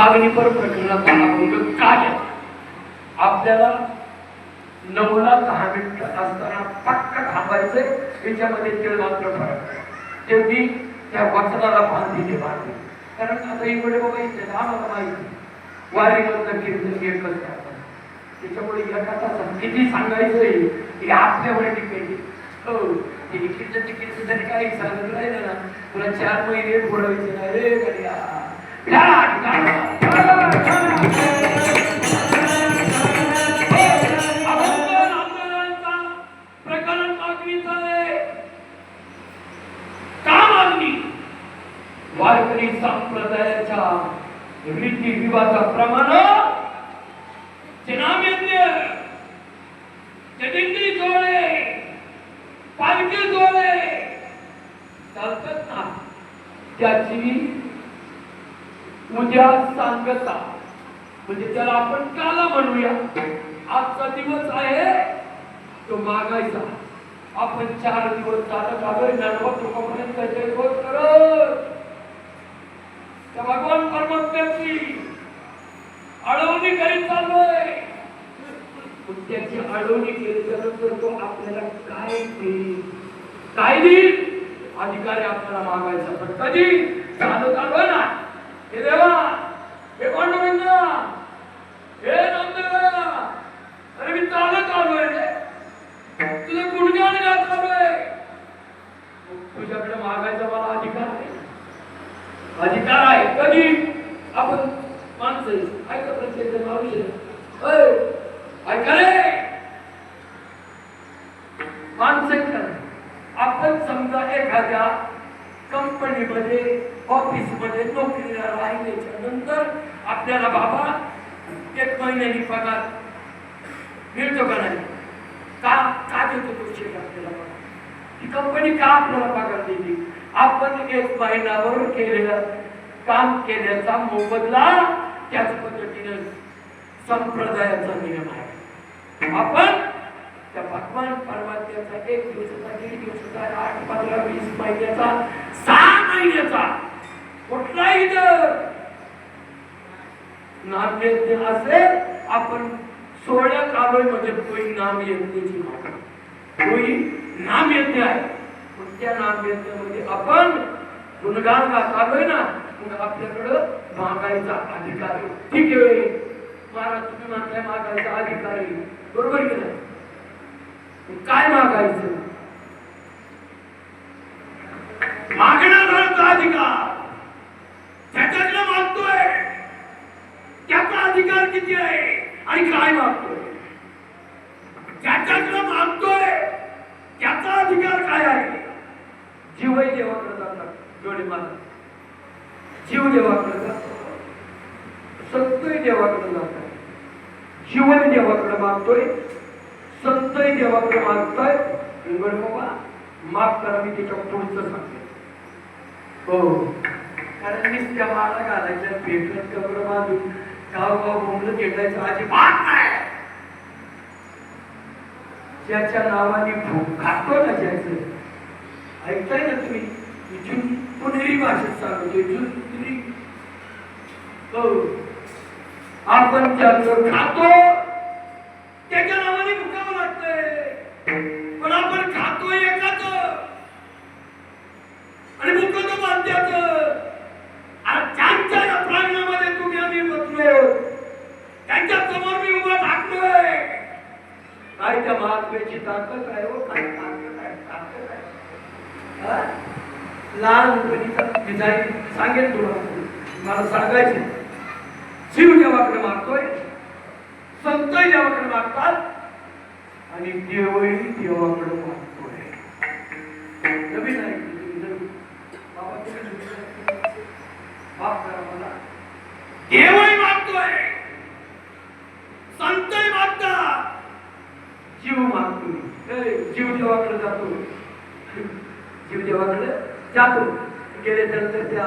मागणीपर प्रकरणात प्रकरणाचा अभंग काय आपल्याला नऊला दहा मिनिट असताना पक्क थांबायचंय. त्याच्यामध्ये ते मात्र फरक आहे. ते मी त्या वचनाला बांधीने बांधले कारण आता इकडे बाबा इथे आम्हाला माहिती वारीमधलं कीर्तन एकच त्याच्यामुळे एका तासात किती सांगायचंय हे आपल्यावर डिपेंड हो तिकीट तिकीट कीर्तन काही सांगत राहिलं ना. तुला चार महिने बोलायचे नाही रे संप्रदायाच्या रीती रिवाजाप्रमाणे जनामेंद्र जटिंद्री जोडे पालखी जोडे. चालतात ना. त्याची उद्या सांगता. म्हणजे त्याला आपण काला म्हणूया. आजचा दिवस आहे तो मागायचा. आपण चार दिवस चालत आलोय नर्वत लोकांपर्यंत त्याचे दिवस करत त्या भगवान परमात्म्याची अडवणी करीत चाललोय पण त्याची अडवणी केली त्यानंतर तो आपल्याला काय देईल? काय देईल? अधिकारी आपल्याला मागायचा पण कधी? चालत आलोय ना? हे देवा! हे पांडुरंग हे नामदेवा अरे मी चालत आलोय रे. तुझं गुणगान गात आलोय तुझ्याकडे मागायचा मला अधिकार आहे. अधिकार आहे. कधी? आपण माणसं ऐकत प्रत्येक माणूस आयुष्य माणसं आपण समजा एखाद्या कंपनीमध्ये ऑफिसमध्ये नोकरीला राहिल्याच्या नंतर आपल्याला बाबा एक महिन्यानी पगार मिळतो का नाही? का का देतो तो चेक आपल्याला? ही कंपनी का आपल्याला पगार देते? आपण एक महिन्यावर केलेलं काम केल्याचा मोबदला त्याच पद्धतीने संप्रदायाचा नियम आहे. आपण त्या भगवान परमात्म्याचा एक दिवसाचा दीड दिवसाचा आठ पंधरा वीस महिन्याचा सहा महिन्याचा कुठलाही दर नामयज्ञ असेल आपण सोळ्या आलोय कोई नाम यज्ञाची मागणी. कोई नाम यज्ञ आहे. पण त्या नाम यज्ञामध्ये आपण गुणगान गात आलोय ना मग आपल्याकडं मागायचा अधिकार आहे. ठीक आहे. महाराज तुम्ही म्हणताय मागायचा अधिकार. आहे बरोबर की नाही? काय मागायचं? मागण्याचा अधिकार. त्याच्याकडे मागतोय. त्याचा अधिकार किती आहे? आणि काय मागतोय? ज्याच्याकडे मागतोय. त्याचा अधिकार काय आहे? जीवही देवाकडे जातात जोडी माता. जीव देवाकडे जातो सत्तही देवाकडे जातात जीवन देवाकडे मागतोय. संतय देवाकडे मागताय. इंगड बाबा माफ करा मी त्याच्या पुढचं सांगते हो. कारण मीच त्या माला घालायच्या भेटत कबर बांधून गाव गाव बोंबलं भेटायचं अजिबात नाही. ज्याच्या नावाने भूक खातो ना ज्याचं. ऐकताय ना तुम्ही? इथून पुणेरी भाषेत सांगतो इथून तुम्ही हो. आपण ज्याचं खातो त्याच्या नावाने भुकावं लागतंय. पण आपण खातो एकाच. आणि भुकतो बांध्याच आणि त्यांच्या या प्रांगणामध्ये तुम्ही आम्ही बसलो त्यांच्यासमोर मी उभा टाकलोय काय त्या महात्म्याची ताकद आहे हो? काय ताकद आहे? ताकद आहे. लहानपणी लहानपणीचा सांगेल तुला. मला सांगायचं शिव देवाकडे मागतोय संत देवाकडे मागतात आणि देवही देवाकडे मागतोय. नवीन आहे बाबा मला. देवही मागतोय. संतही मागतात जीव मागतोय. जीव देवाकडे जातो जीव देवाकडे जातो गेले तर त्या